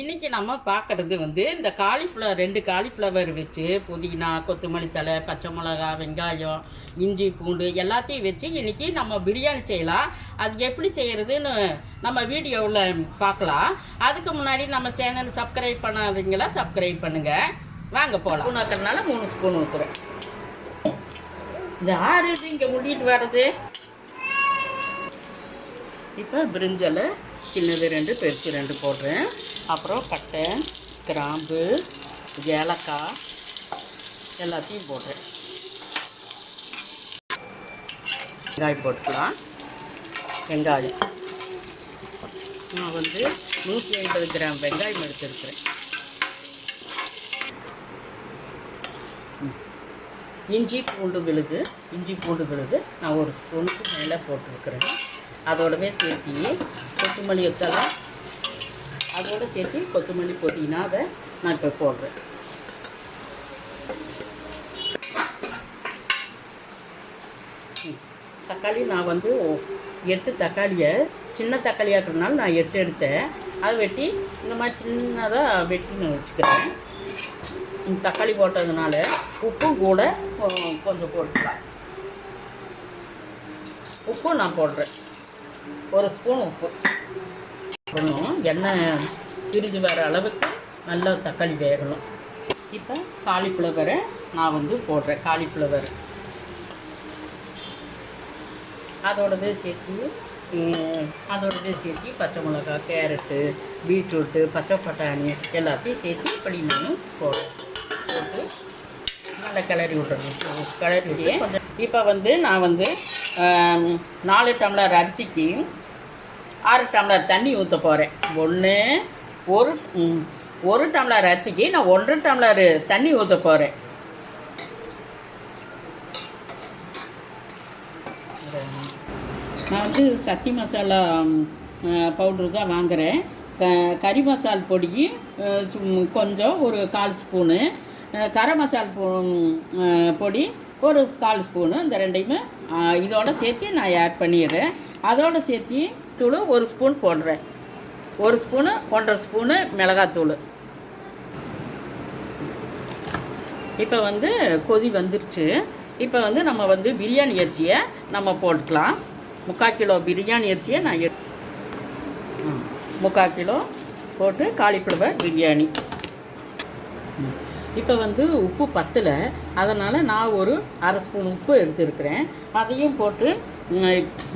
இன்றைக்கி நம்ம பார்க்குறது வந்து இந்த காலிஃப்ளவர் ரெண்டு காலிஃப்ளவர் வச்சு புதினா கொத்தமல்லி தழை பச்சை மிளகா வெங்காயம் இஞ்சி பூண்டு எல்லாத்தையும் வச்சு இன்றைக்கி நம்ம பிரியாணி செய்யலாம். அது எப்படி செய்கிறதுன்னு நம்ம வீடியோவில் பார்க்கலாம். அதுக்கு முன்னாடி நம்ம சேனல் சப்ஸ்கிரைப் பண்ணாதீங்களா சப்ஸ்கிரைப் பண்ணுங்கள் வாங்க போகலாம் ஸ்பூன் ஊற்றுறதுனால மூணு ஸ்பூன் ஊற்றுறேன் இந்த ஆறு இது இங்கே முடிட்டு வர்றது. இப்போ பிரிஞ்சலை சின்னது ரெண்டு பெருசு ரெண்டு போடுறேன். அப்புறம் பட்டை கிராம்பு ஏலக்காய் எல்லாத்தையும் போடுறேன். வெங்காயம் போட்டுக்கலாம். வெங்காயம். நான் வந்து நூற்றி ஐம்பது கிராம் வெங்காயம் எடுத்துருக்கிறேன். இஞ்சி பூண்டு விழுது இஞ்சி பூண்டு விழுது நான் ஒரு ஸ்பூனுக்கு மேலே போட்டுருக்குறேன். அதோடவே சேர்த்து கொத்தமல்லி தலை அதோட சேர்த்து கொத்தமல்லி அதை நான் இப்போ போடுறேன். தக்காளி நான் வந்து எட்டு தக்காளியை சின்ன தக்காளியாக இருக்கிறதுனால நான் எட்டு எடுத்தேன். அதை வெட்டி இந்த மாதிரி சின்னதாக வெட்டி நான் வச்சுக்கிறேன் தக்காளி போட்டதுனால உப்பும் கூட கொஞ்சம் போட்டுக்கலாம். உப்பும் நான் போடுறேன். ஒரு ஸ்பூன் உப்பு. போடணும் எண்ணெய் பிரிஞ்சு வர அளவுக்கு நல்லா தக்காளி வேகணும். இப்போ காலிஃப்ளவரை நான் வந்து போடுறேன் காலிஃப்ளவர். அதோடவே சேர்த்து அதோடதே அதோடவே சேர்த்து பச்சை மிளகா கேரட்டு பீட்ரூட்டு பச்சை பட்டாணி எல்லாத்தையும் சேர்த்து இப்படி நான் போடுறேன். நல்லா கிளறி விட்டுறணும் கிளறி விட்டு கொஞ்சம் இப்போ வந்து நான் வந்து நாலு டம்ளர் அரிசிக்கு ஆறு டம்ளர் தண்ணி ஊற்ற போகிறேன் ஒன்று ஒரு ஒரு டம்ளர் அரிசிக்கு நான் ஒன்றரை டம்ளர் தண்ணி ஊற்ற போகிறேன் நான் வந்து சக்தி மசாலா பவுட்ரு தான் வாங்குகிறேன் க கறி மசால் பொடி சும்- கொஞ்சம் ஒரு கால் ஸ்பூனு கரம் மசால் பொ பொடி ஒரு கால் ஸ்பூனு இந்த ரெண்டையுமே இதோட சேர்த்து நான் ஆட் பண்ணிடுறேன். அதோட சேர்த்து தூள் ஒரு ஸ்பூன் போடுறேன். ஒரு ஸ்பூனு ஒன்றரை ஸ்பூனு மிளகாத்தூள் இப்போ வந்து கொதி வந்துருச்சு. இப்போ வந்து நம்ம வந்து பிரியாணி அரிசியை நம்ம போட்டுக்கலாம். முக்கால் கிலோ பிரியாணி அரிசியை நான் எடு முக்கால் கிலோ போட்டு காலிஃப்ளவர் பிரியாணி. இப்போ வந்து உப்பு பத்தலை. அதனால் நான் ஒரு அரை ஸ்பூன் உப்பு எடுத்துருக்கிறேன். அதையும் போட்டு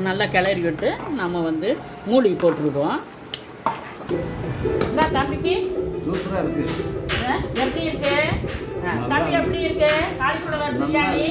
நல்லா கிளறி விட்டு நம்ம வந்து மூடி இந்தா தம்பிக்கு. சூப்பரா இருக்கு. எப்படி இருக்கு? தம்பி எப்படி இருக்கு. காலிஃப்ளவர் பிரியாணி.